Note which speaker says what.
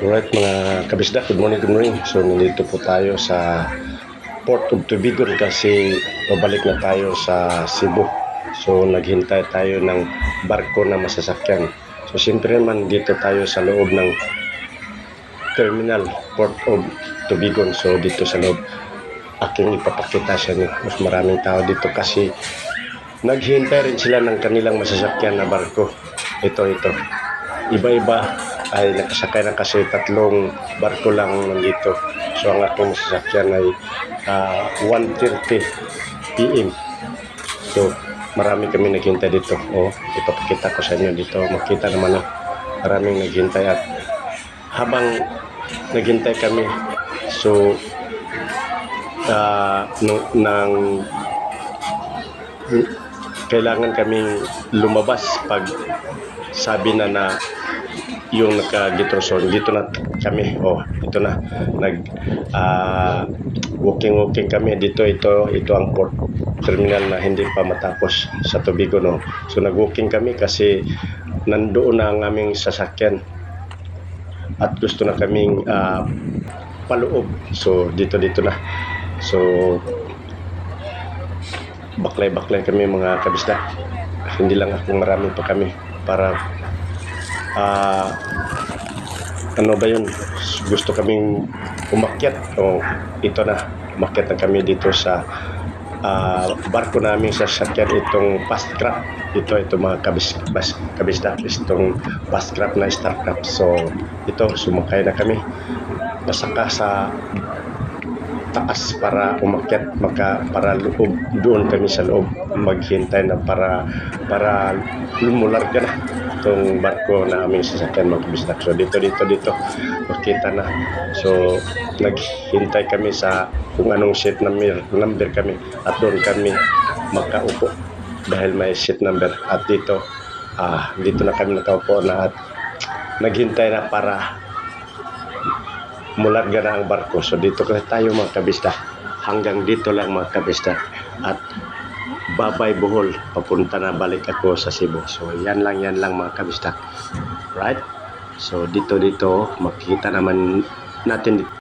Speaker 1: Alright mga kabisda, good morning, good morning. So nandito po tayo sa Port of Tubigon kasi babalik na tayo sa Cebu. So naghintay tayo ng barko na masasakyan. So siyempre naman dito tayo sa loob ng terminal Port of Tubigon. So dito sa loob aking ipapakita sa inyo. Mas maraming tao dito kasi naghihintay rin sila ng kanilang masasakyan na barko. Ito, ito. Iba-iba ay nakasakay na kasi tatlong barko lang nandito. So ang aking masasakyan ay ah, 1.30 PM. So marami kami naghintay dito. O, ipapakita ko sa inyo dito. Makita naman na maraming naghintay at habang naghintay kami, so nung, nang kailangan kaming lumabas pag sabi na na yung naka-gitroson dito na kami. Oh ito na. Nag ah, walking walking kami. Dito ito ito ang port terminal na hindi pa matapos sa Tobigo no? So nag walking kami kasi nandoon na ang aming sasakyan. At gusto na kaming ah, paloob. So dito dito na. So baklay-baklay kami mga kabisda. Hindi lang ako marami pa kami para ah ano ba yun? Gusto kaming umakyat. O ito na, umakyat na kami dito sa ah, barko namin sa sakyan itong fast craft. Ito, ito mga kabis, bas, kabisda, itong fast craft na startup. So, ito, sumakay na kami. Nasaka sa taas para umakyat maka para loob doon kami sa loob maghintay na para para lumular ka na itong barko na aming sasakyan magbisdak so dito dito dito makita na so naghintay kami sa kung anong seat number number kami at doon kami makaupo dahil may seat number at dito ah dito na kami nakaupo na at naghintay na para mularga na ang barko. So dito kasi tayo mga kabista. Hanggang dito lang mga kabista. At babay buhol. Papunta na balik ako sa Cebu. So yan lang yan lang mga kabista. Right? So dito dito makikita naman natin dito.